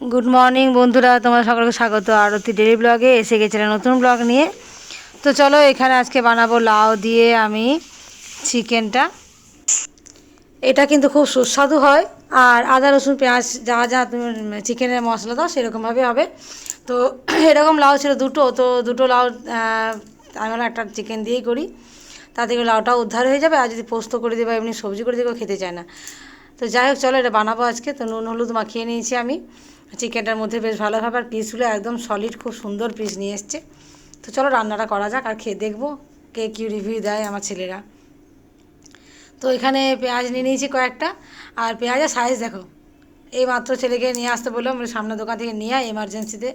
Good morning বন্ধুরা তোমার সকলকে স্বাগত। আরতি ডেলি ব্লগে এসে গেছিলাম নতুন ব্লগ নিয়ে। তো চলো, এখানে আজকে বানাবো লাউ দিয়ে আমি চিকেনটা। এটা কিন্তু খুব সুস্বাদু হয়, আর আদা, রসুন, পেঁয়াজ, যা যা তুমি চিকেনের মশলা দাও, সেরকমভাবে হবে। তো এরকম লাউ ছিল দুটো, তো দুটো লাউ আমি একটা চিকেন দিয়েই করি। তাতে করে লাউটা উদ্ধার হয়ে যাবে, আর যদি পোস্ত করে দেবো এমনি সবজি করে দেবো খেতে চায় না। তো যাই হোক, চলো এটা বানাবো আজকে। তো নুন, হলুদ মাখিয়ে নিয়েছি আমি। চিকেনটার মধ্যে বেশ ভালোভাবে আর পিসগুলো একদম সলিড খুব সুন্দর পিস নিয়ে এসছে। তো চলো রান্নাটা করা যাক আর খেয়ে দেখব কে কী রিভিউ দেয় আমার ছেলেরা। তো এখানে পেঁয়াজ নিয়ে নিয়েছি কয়েকটা, আর পেঁয়াজের সাইজ দেখো। এই মাত্র ছেলেকে নিয়ে আসতে বললাম, বলে সামনের দোকান থেকে নিয়ে আয় এমার্জেন্সিতে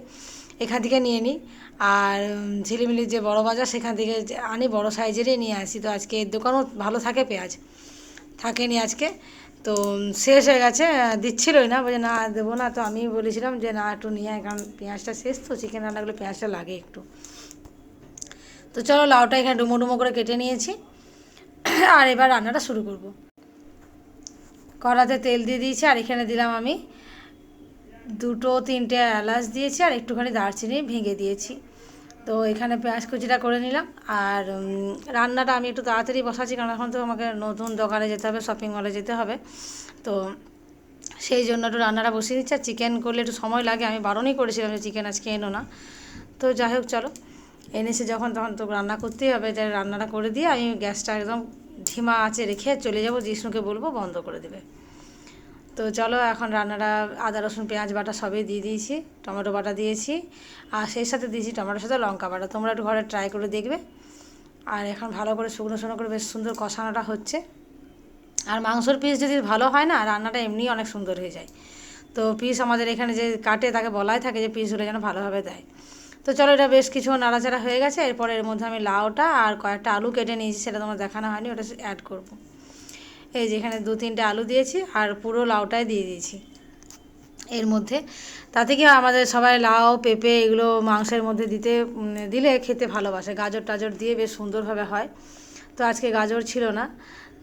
এখান থেকে নিয়ে নিই আর ঝিলিমিলির যে বড় বাজার, সেখান থেকে আনি, বড় সাইজেরই নিয়ে আসি। তো আজকে এর দোকানও ভালো থাকে পেঁয়াজ। থাকেনি আজকে। তো শেষ হয়ে গেছে দিচ্ছিলই না বলে না, দেবো না। তো আমি বলেছিলাম যে, না, একটু নিয়ে কারণ পেঁয়াজটা শেষ তো, চিকেন রান্নাগুলো পেঁয়াজটা লাগে একটু। তো চলো, লাউটা এখানে ডুমো ডুমো করে কেটে নিয়েছি। আর এবার রান্নাটা শুরু করব। কড়াতে তেল দিয়ে দিয়েছি, আর এখানে দিলাম আমি দুটো, তিনটে এলাচ দিয়েছি, আর একটুখানি দারচিনি ভেঙে দিয়েছি। তো এখানে পেঁয়াজ কুচিটা করে নিলাম। আর রান্নাটা আমি একটু তাড়াতাড়ি বসাচ্ছি কারণ এখন তো আমাকে নতুন দোকানে যেতে হবে শপিং মলে যেতে হবে। তো সেই জন্য একটু রান্নাটা বসিয়ে দিচ্ছি। আর চিকেন করলে একটু সময় লাগে। আমি বারণই করেছিলাম যে চিকেন আজকে এনো না। তো যাই হোক, চলো। এনেছে যখন তখন তো রান্না করতেই হবে। তাই রান্নাটা করে দিয়ে আমি গ্যাসটা একদম ধিমা আঁচে রেখে চলে যাব। জিষ্ণুকে বলব বন্ধ করে দেবে। তো চলো এখন রান্নাটা আদা, রসুন, পেঁয়াজ বাটা সবই দিয়ে দিয়েছি, টমেটো বাটা দিয়েছি, আর সেই সাথে দিয়েছি টমেটোর সাথে লঙ্কা বাটা। তোমরা একটু ঘরে ট্রাই করে দেখবে। আর এখন ভালো করে শুকনো শুকনো করে বেশ সুন্দর কষানোটা হচ্ছে। আর মাংসর পিস যদি ভালো হয় না, রান্নাটা এমনিই অনেক সুন্দর হয়ে যায়। তো পিস আমাদের এখানে যে কাটে, তাকে বলাই থাকে যে পিসগুলো যেন ভালোভাবে দেয়। তো চলো এটা বেশ কিছু নাড়াচাড়া হয়ে গেছে। এরপর এর মধ্যে আমি লাউটা আর কয়েকটা আলু কেটে নিয়েছি, সেটা তোমার দেখানো হয়নি, ওটা অ্যাড করব। এই যে এখানে দু তিনটে আলু দিয়েছি আর পুরো লাউটাই দিয়ে দিয়েছি। এর মধ্যে। তাতে কি আমাদের সবাই লাউ, পেঁপে এগুলো মাংসের মধ্যে দিতে দিলে খেতে ভালোবাসে। গাজর টাজর দিয়ে বেশ সুন্দরভাবে হয়। তো আজকে গাজর ছিল না,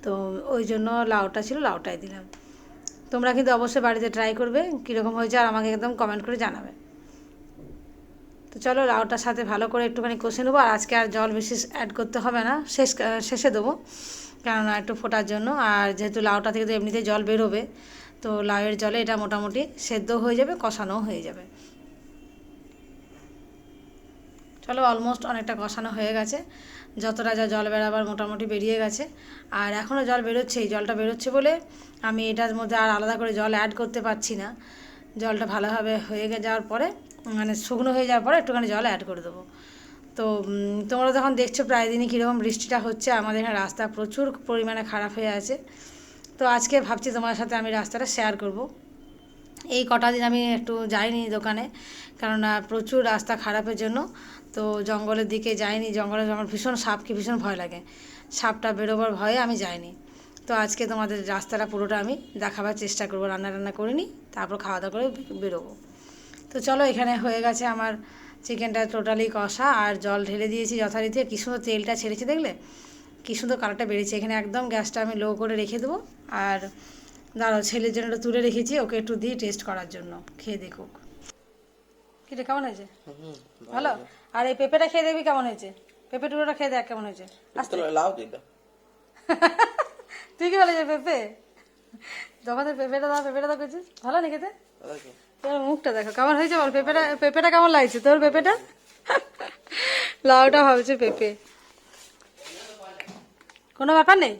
তো ওই জন্য লাউটা ছিল, লাউটাই দিলাম। তোমরা কিন্তু অবশ্যই বাড়িতে ট্রাই করবে, কীরকম হয়েছে আর আমাকে একদম কমেন্ট করে জানাবে। তো চলো লাউটার সাথে ভালো করে একটুখানি কষে নেব। আর আজকে আর জল বেশি অ্যাড করতে হবে না। শেষ শেষে দেবো। কেননা একটু ফোটার জন্য। আর যেহেতু লাউটা থেকে তো এমনিতেই জল বেরোবে, তো লাউয়ের জলে এটা মোটামুটি সেদ্ধ হয়ে যাবে কষানোও হয়ে যাবে। চলো অলমোস্ট অনেকটা কষানো হয়ে গেছে। যতটা যা জল বেরাবার মোটামুটি বেরিয়ে গেছে। আর এখনও জল বেরোচ্ছে এই জলটা বেরোচ্ছে বলে আমি এটার মধ্যে আর আলাদা করে জল অ্যাড করতে পারছি না। জলটা ভালোভাবে হয়ে যাওয়ার পরে মানে শুকনো হয়ে যাওয়ার পরে একটুখানি জল অ্যাড করে দেবো। তো তোমরা তখন দেখছ প্রায় দিনই কীরকম বৃষ্টিটা হচ্ছে, আমাদের এখানে রাস্তা প্রচুর পরিমাণে খারাপ হয়ে আছে। তো আজকে ভাবছি তোমার সাথে আমি রাস্তাটা শেয়ার করব। এই কটা দিন আমি একটু যাইনি দোকানে, কেননা প্রচুর রাস্তা খারাপের জন্য, তো জঙ্গলের দিকে যাইনি। জঙ্গলে আমার ভীষণ সাপকে ভীষণ ভয় লাগে। সাপটা বেরোবার ভয়ে আমি যাইনি। তো আজকে তোমাদের রাস্তাটা পুরোটা আমি দেখাবার চেষ্টা করব রান্না রান্না করিনি তারপর খাওয়া দাওয়া করে বেরোবো। তো চলো এখানে হয়ে গেছে আমার চিকেনটা টোটালি কষা আর জল ঢেলে দিয়েছি যথারীতি। কি সুন্দর তেলটা ছেড়েছে দেখলে? কি সুন্দর কালারটা বেরিয়েছে। এখানে একদম গ্যাসটা আমি লো করে রেখে দেবো। আর দাঁড়াও ছেলের জন্য একটু তুলে রেখেছি। ওকে একটু দিয়ে টেস্ট করার জন্য। খেয়ে দেখুক। কিরে কেমন হয়েছে? ভালো। আর এই পেঁপেটা খেয়ে দেখবি কেমন হয়েছে? পেঁপে টুকরোটা খেয়ে দেখ কেমন হয়েছে। লাউ তুই কি বলেছিস পেঁপে? তোমাদের পেঁপেটা দাও পেঁপেটা দাও করছিস ভালো না খেতে তোর মুখটা দেখো, কেমন হয়েছে বল? পেঁপেটা পেঁপেটা কেমন লাগছে? তোর পেঁপেটা? লাউটা ভাবছে পেঁপে। কোনো ব্যাপার নেই?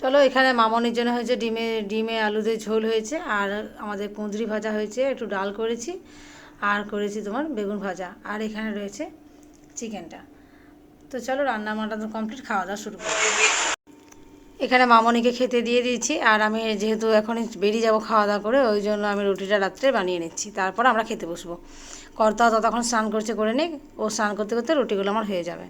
চলো, এখানে মামনির জন্য হয়েছে ডিমে ডিমে আলু দিয়ে ঝোল হয়েছে, আর আমাদের কুঁদরি ভাজা হয়েছে, একটু ডাল করেছি, আর করেছি তোমার বেগুন ভাজা, আর এখানে রয়েছে চিকেনটা। তো চলো রান্না বান্না তো কমপ্লিট খাওয়া দাওয়া শুরু করি এখানে মামনিকে খেতে দিয়ে দিয়েছি, আর আমি যেহেতু এখন বেরিয়ে যাব খাওয়া দাওয়া করে, ওই জন্য আমি রুটিটা রাত্রে বানিয়ে নিচ্ছি। তারপর আমরা খেতে বসবো। কর্তাও ততক্ষণ স্নান করছে করে নিক, ও স্নান করতে করতে রুটিগুলো আমার হয়ে যাবে।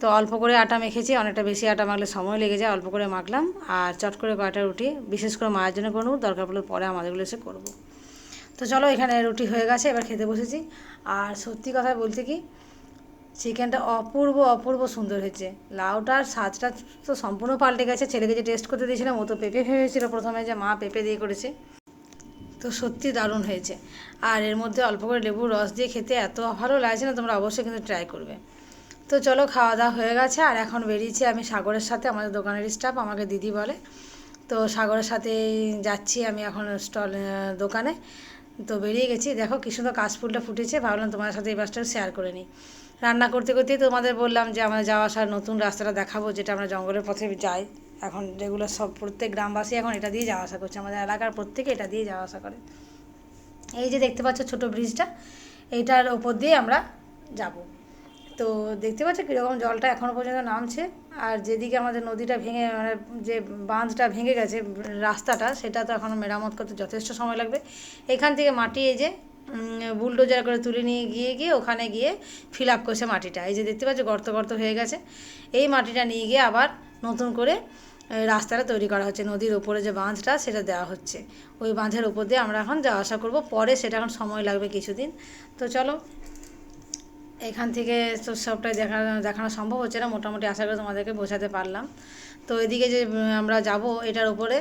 তো অল্প করে আটা মেখেছি, অনেকটা বেশি আটা মাখলে সময় লেগে যায়, অল্প করে মাখলাম, আর চট করে কয়টা রুটি, বিশেষ করে মায়ের জন্য করে নেব, দরকার পড়লে পরে আমাদেরগুলো এসে করব। তো চলো এখানে রুটি হয়ে গেছে, এবার খেতে বসেছি। আর সত্যি কথা বলতে কি চিকেনটা অপূর্ব অপূর্ব সুন্দর হয়েছে। লাউটার স্বাদটা তো সম্পূর্ণ পাল্টে গেছে। ছেলেকে যে টেস্ট করতে দিয়েছিলাম, ও তো পেঁপে ভেবেছিল প্রথমে যে মা পেঁপে দিয়ে করেছে। তো সত্যি দারুণ হয়েছে। আর এর মধ্যে অল্প করে লেবুর রস দিয়ে খেতে এত ভালো লাগছে না, তোমরা অবশ্যই কিন্তু ট্রাই করবে। তো চলো, খাওয়া দাওয়া হয়ে গেছে। আর এখন বেরিয়েছি আমি সাগরের সাথে, আমাদের দোকানের স্টাফ আমাকে দিদি বলে। তো সাগরের সাথে যাচ্ছি আমি এখন স্টল দোকানে। তো বেরিয়ে গেছি। দেখো কি সুন্দর কাশফুলটা ফুটেছে। ভাবলাম তোমার সাথে এই বাসটা শেয়ার করে নিই। রান্না করতে করতেই তোমাদের বললাম যে আমরা যাওয়া আসার নতুন রাস্তাটা দেখাবো, যেটা আমরা জঙ্গলের পথে যাই। এখন যেগুলো সব প্রত্যেক গ্রামবাসী এখন এটা দিয়ে যাওয়া আসা করছে, আমাদের এলাকার প্রত্যেকে এটা দিয়ে যাওয়া আসা করে। এই যে দেখতে পাচ্ছ ছোট ব্রিজটা, এইটার ওপর দিয়ে আমরা যাব। তো দেখতে পাচ্ছ কীরকম জলটা এখনও পর্যন্ত নামছে, আর যেদিকে আমাদের নদীটা ভেঙে মানে যে বাঁধটা ভেঙে গেছে রাস্তাটা, সেটা তো এখনও মেরামত করতে যথেষ্ট সময় লাগবে। এখান থেকে মাটি এই যে বুলডোজার করে তুলে নিয়ে গিয়ে গিয়ে ওখানে গিয়ে ফিল আপ করছে মাটিটা। এই যে দেখতে পাচ্ছ, গর্ত গর্ত হয়ে গেছে। এই মাটিটা নিয়ে গিয়ে আবার নতুন করে রাস্তাটা তৈরি করা হচ্ছে। নদীর ওপরে যে বাঁধটা, সেটা দেওয়া হচ্ছে। ওই বাঁধের ওপর দিয়ে আমরা এখন যাওয়া আসা করব। পরে সেটা এখন সময় লাগবে কিছুদিন। তো চলো, এখান থেকে তো সবটাই দেখা, দেখানো সম্ভব হচ্ছে না। মোটামুটি আশা করি তোমাদেরকে বোঝাতে পারলাম। তো এদিকে যে আমরা যাব, এটার উপরে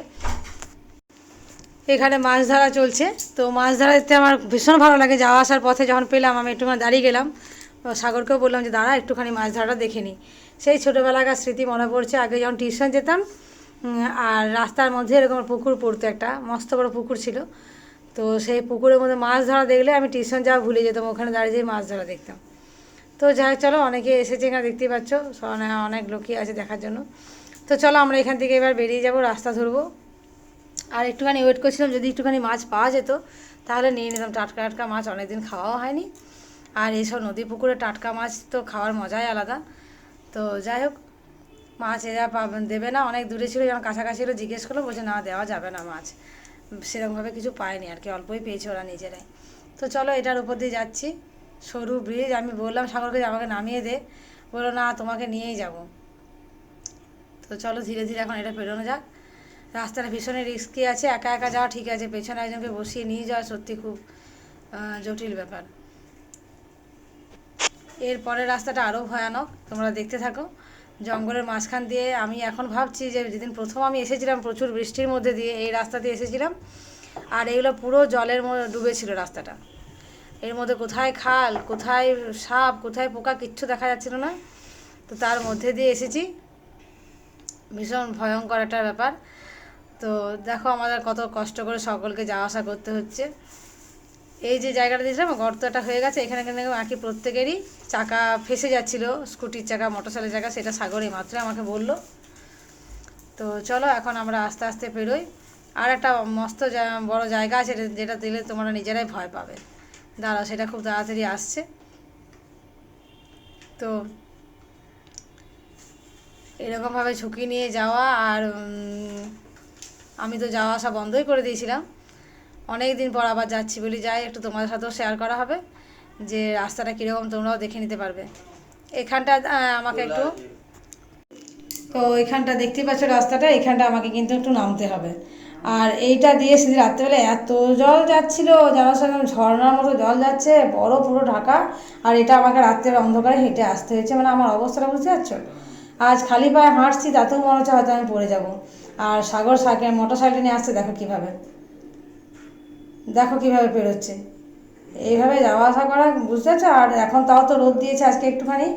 এখানে মাছ ধরা চলছে। তো মাছ ধরা দেখতে আমার ভীষণ ভালো লাগে। যাওয়া আসার পথে যখন পেলাম, আমি একটুখানি দাঁড়িয়ে গেলাম। সাগরকেও বললাম যে, দাঁড়া, একটুখানি মাছ ধরাটা দেখে নিই সেই ছোটোবেলাকার স্মৃতি মনে পড়ছে। আগে যখন টিউশন যেতাম আর রাস্তার মধ্যে এরকম পুকুর পড়তো একটা, মস্ত বড় পুকুর ছিল। তো সেই পুকুরের মধ্যে মাছ ধরা দেখলে আমি টিউশন যাওয়া ভুলে যেতাম। ওখানে দাঁড়িয়ে যেয়ে মাছ ধরা দেখতাম। তো যাই চলো, অনেকে এসেছে এখানে, দেখতেই পাচ্ছ। অনেক লোকই আছে দেখার জন্য। তো চলো, আমরা এখান থেকে এবার বেরিয়ে যাব, রাস্তা ধরবো। আর একটুখানি ওয়েট করছিলাম যদি একটুখানি মাছ পাওয়া যেত, তাহলে নিয়ে নিতাম। টাটকা টাটকা মাছ অনেকদিন খাওয়াও হয়নি। আর এইসব নদী পুকুরে টাটকা মাছ তো খাওয়ার মজাই আলাদা। তো যাই হোক, মাছ এরা দেবে না, অনেক দূরে ছিল, যখন কাছাকাছি ছিল জিজ্ঞেস করল, বলছে না, দেওয়া যাবে না মাছ। সেরকমভাবে কিছু পায়নি, আর কি, অল্পই পেয়েছে ওরা নিজেরাই। তো চলো, এটার উপর দিয়ে যাচ্ছি। সরু ব্রিজ আমি বললাম, সাগরকে যে আমাকে নামিয়ে দে। বলল, না, তোমাকে নিয়েই যাব। তো চলো, ধীরে ধীরে এখন এটা পেরোনো যাক। রাস্তাটা ভীষণই রিস্কি আছে, একা একা যাওয়া ঠিক আছে, পেছনে একজনকে বসিয়ে নিয়ে যাওয়া সত্যি খুব জটিল ব্যাপার। এরপরের রাস্তাটা আরও ভয়ানক, তোমরা দেখতে থাকো। জঙ্গলের মাঝখান দিয়ে আমি এখন ভাবছি যে যেদিন প্রথম আমি এসেছিলাম, প্রচুর বৃষ্টির মধ্যে দিয়ে এই রাস্তা দিয়ে এসেছিলাম, আর এগুলো পুরো জলের মধ্যে ডুবেছিল রাস্তাটা। এর মধ্যে কোথায় খাল, কোথায় সাপ, কোথায় পোকা কিচ্ছু দেখা যাচ্ছিল না। তো তার মধ্যে দিয়ে এসেছি। ভীষণ ভয়ঙ্কর একটা ব্যাপার। তো দেখো আমাদের কত কষ্ট করে সকলকে যাওয়া আসা করতে হচ্ছে। এই যে জায়গাটা দিয়েছিলাম গর্তটা হয়ে গেছে, এখানে কিন্তু একই প্রত্যেকেরই চাকা ফেসে যাচ্ছিল, স্কুটির চাকা, মোটরসাইকেলের চাকা, সেটা সাগরে মাত্র আমাকে বলল। তো চলো এখন আমরা আস্তে আস্তে পেরোই। আর একটা মস্ত বড় জায়গা আছে যেটা- দিলে তোমরা নিজেরাই ভয় পাবে। দাঁড়াও, সেটা খুব তাড়াতাড়ি আসছে। তো এরকমভাবে ঝুঁকি নিয়ে যাওয়া আর আমি তো যাওয়া আসা বন্ধই করে দিয়েছিলাম। অনেক দিন পর আবার যাচ্ছি বলি যাই একটু তোমাদের সাথেও শেয়ার করা হবে যে রাস্তাটা কীরকম তোমরাও দেখে নিতে পারবে। এখানটা আমাকে একটু তো এখানটা দেখতে পাচ্ছ রাস্তাটা এখানটা আমাকে কিন্তু একটু নামতে হবে। আর এইটা দিয়ে সেদিন রাত্রেবেলা এত জল যাচ্ছিল জানার সঙ্গে ঝর্ণার মতো জল যাচ্ছে বড় পুরো ঢাকা। আর এটা আমাকে রাত্রের অন্ধকারে হেঁটে আসতে হয়েছে মানে আমার অবস্থাটা বুঝতে পারছ? আজ খালি পায়ে হাঁটছি তাতেও মনে হচ্ছে হয়তো আমি পড়ে যাব। আর সাগর সাইকেল মোটর সাইকেল নিয়ে আসছে, দেখো কীভাবে। দেখো কীভাবে পেরোচ্ছে। এইভাবে যাওয়া আসা করা, বুঝতে পারছ? আর এখন তাও তো রোদ দিয়েছে আজকে একটুখানি।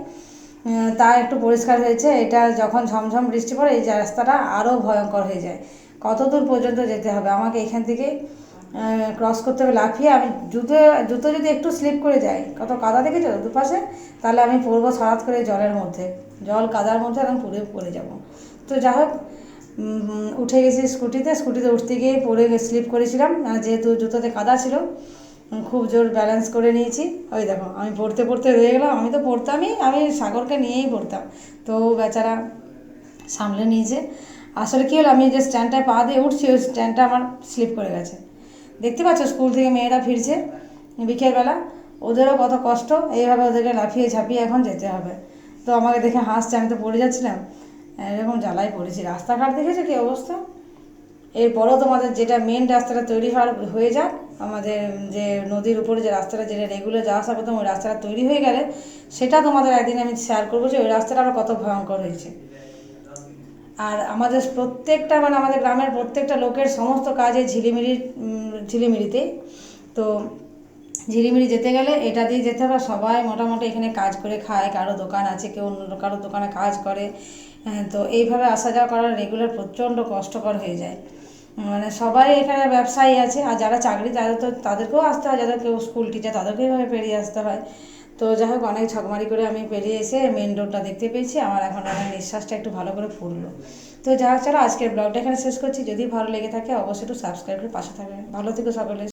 তা একটু পরিষ্কার হয়েছে। এটা যখন ঝমঝম বৃষ্টি পড়ে, এই রাস্তাটা আরও ভয়ঙ্কর হয়ে যায়। কত দূর পর্যন্ত যেতে হবে? আমাকে এখান থেকে ক্রস করতে হবে, লাফিয়ে আমি জুতো জুতো যদি একটু স্লিপ করে যাই কত কাদা দেখেছ দুপাশে? তাহলে আমি পড়ব সারাত করে জলের মধ্যে। জল কাদার মধ্যে একদম পুড়ে, পড়ে যাব। তো যাই হোক উঠে গেছি স্কুটিতে স্কুটিতে উঠতে গিয়ে পড়ে স্লিপ করেছিলাম। যেহেতু জুতোতে কাদা ছিল খুব জোর ব্যালেন্স করে নিয়েছি। ওই দেখো, আমি পড়তে পড়তে রয়ে গেলাম। আমি তো পড়তামই, আমি সাগরকে নিয়েই পড়তাম। তো বেচারা সামলে নিয়েছে। আসলে কী হলো, আমি যে স্ট্যান্ডটায় পা দিয়ে উঠছি, ওই স্ট্যান্ডটা আমার স্লিপ করে গেছে। দেখতে পাচ্ছ স্কুল থেকে মেয়েরা ফিরছে বিকেলবেলা। ওদেরও কত কষ্ট, এইভাবে ওদেরকে লাফিয়ে ঝাঁপিয়ে এখন যেতে হবে। তো আমাকে দেখে হাসছে, আমি তো পড়ে যাচ্ছিলাম। এরকম জ্বালায় পড়েছি। রাস্তাঘাট দেখেছ কি অবস্থা? এরপরও তোমাদের যেটা মেন রাস্তাটা তৈরি হওয়ার, হয়ে যাক, আমাদের যে নদীর উপরে যে রাস্তাটা যেটা রেগুলার যাওয়া আসা করতাম, ওই রাস্তাটা তৈরি হয়ে গেলে সেটা তোমাদের একদিন আমি শেয়ার করব যে ওই রাস্তাটা আরও কত ভয়ঙ্কর হয়েছে। আর আমাদের প্রত্যেকটা মানে আমাদের গ্রামের প্রত্যেকটা লোকের সমস্ত কাজে ঝিলিমিলি ঝিলিমিলিতে। তো ঝিলিমিলি যেতে গেলে এটা দিয়ে যেতে হবে সবাই মোটামুটি এখানে কাজ করে খায় কারও দোকান আছে কেউ অন্য কারও দোকানে কাজ করে। হ্যাঁ, তো এইভাবে আসা যাওয়া করা রেগুলার প্রচণ্ড কষ্টকর হয়ে যায়। মানে সবাই এখানে ব্যবসায়ী আছে আর যারা চাকরি তাদের তো তাদেরকেও আসতে হয় যাদের কেউ স্কুল টিচার তাদেরকেও এইভাবে পেরিয়ে আসতে হয়। তো যাই হোক অনেক ঝকমারি করে আমি পেরিয়ে এসে মেন রোডটা দেখতে পেয়েছি। আমার এখন আমার নিঃশ্বাসটা একটু ভালো করে ফুললো তো যা হোক চলো আজকের ব্লগটা এখানে শেষ করছি। যদি ভালো লেগে থাকে, অবশ্যই একটু সাবস্ক্রাইব করে পাশে থাকবেন। ভালো থেকো সকলে।